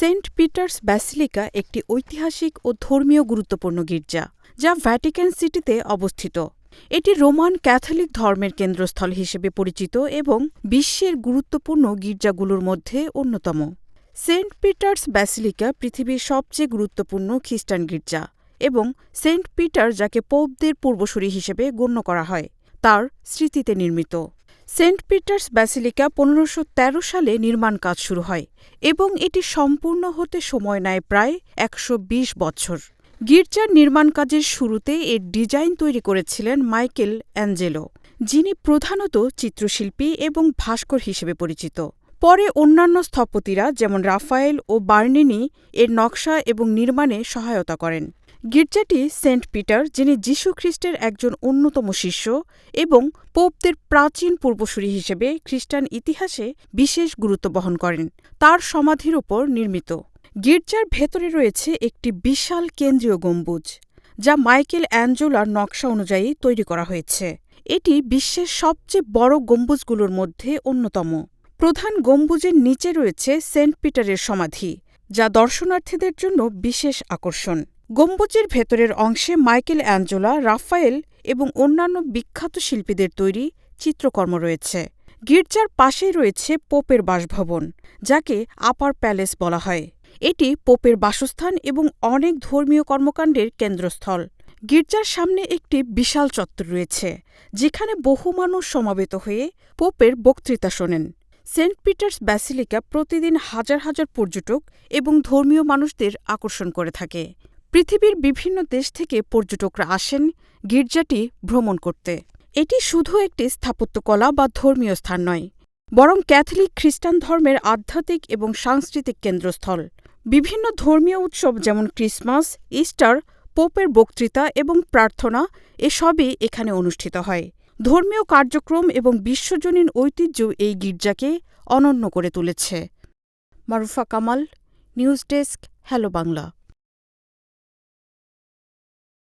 Saint Peter's basilica একটি ঐতিহাসিক ও ধর্মীয় গুরুত্বপূর্ণ গির্জা, যা ভ্যাটিকান সিটিতে অবস্থিত। এটি রোমান ক্যাথলিক ধর্মের কেন্দ্রস্থল হিসেবে পরিচিত এবং বিশ্বের গুরুত্বপূর্ণ গির্জাগুলোর মধ্যে অন্যতম। সেন্ট পিটার্স ব্যাসিলিকা পৃথিবীর সবচেয়ে গুরুত্বপূর্ণ খ্রিস্টান গির্জা এবং সেন্ট পিটার যাকে পোপদের পূর্বসূরি হিসেবে গণ্য করা হয়, তার স্মৃতিতে নির্মিত। সেন্ট পিটার্স ব্যাসিলিকা পনেরোশো সালে নির্মাণ কাজ শুরু হয় এবং এটি সম্পূর্ণ হতে সময় নেয় প্রায় একশো বিশ বছর। গির্জার নির্মাণ কাজের শুরুতে এর ডিজাইন তৈরি করেছিলেন মাইকেল অ্যাঞ্জেলো, যিনি প্রধানত চিত্রশিল্পী এবং ভাস্কর হিসেবে পরিচিত। পরে অন্যান্য স্থপতিরা যেমন রাফায়েল ও বার্নিনি এর নকশা এবং নির্মাণে সহায়তা করেন। গির্জাটি সেন্ট পিটার, যিনি যীশু খ্রিস্টের একজন অন্যতম শিষ্য এবং পোপদের প্রাচীন পূর্বসূরি হিসেবে খ্রিস্টান ইতিহাসে বিশেষ গুরুত্ব বহন করেন, তার সমাধির ওপর নির্মিত। গির্জার ভেতরে রয়েছে একটি বিশাল কেন্দ্রীয় গম্বুজ, যা মাইকেল অ্যাঞ্জোলার নকশা অনুযায়ী তৈরি করা হয়েছে। এটি বিশ্বের সবচেয়ে বড় গম্বুজগুলোর মধ্যে অন্যতম। প্রধান গম্বুজের নিচে রয়েছে সেন্ট পিটারের সমাধি, যা দর্শনার্থীদের জন্য বিশেষ আকর্ষণ। গম্বুজের ভেতরের অংশে মাইকেল অ্যাঞ্জোলা, রাফায়েল এবং অন্যান্য বিখ্যাত শিল্পীদের তৈরি চিত্রকর্ম রয়েছে। গির্জার পাশেই রয়েছে পোপের বাসভবন, যাকে আপার প্যালেস বলা হয়। এটি পোপের বাসস্থান এবং অনেক ধর্মীয় কর্মকাণ্ডের কেন্দ্রস্থল। গির্জার সামনে একটি বিশাল চত্বর রয়েছে, যেখানে বহু মানুষ সমাবেত হয়ে পোপের বক্তৃতা শোনেন। সেন্ট পিটার্স ব্যাসিলিকা প্রতিদিন হাজার হাজার পর্যটক এবং ধর্মীয় মানুষদের আকর্ষণ করে থাকে। পৃথিবীর বিভিন্ন দেশ থেকে পর্যটকরা আসেন গির্জাটি ভ্রমণ করতে। এটি শুধু একটি স্থাপত্যকলা বা ধর্মীয় স্থান নয়, বরং ক্যাথলিক খ্রিস্টান ধর্মের আধ্যাত্মিক এবং সাংস্কৃতিক কেন্দ্রস্থল। বিভিন্ন ধর্মীয় উৎসব যেমন ক্রিসমাস, ইস্টার, পোপের বক্তৃতা এবং প্রার্থনা, এসবই এখানে অনুষ্ঠিত হয়। ধর্মীয় কার্যক্রম এবং বিশ্বজনীন ঐতিহ্য এই গির্জাকে অনন্য করে তুলেছে। Marufa Kamal, news desk, hello Bangla.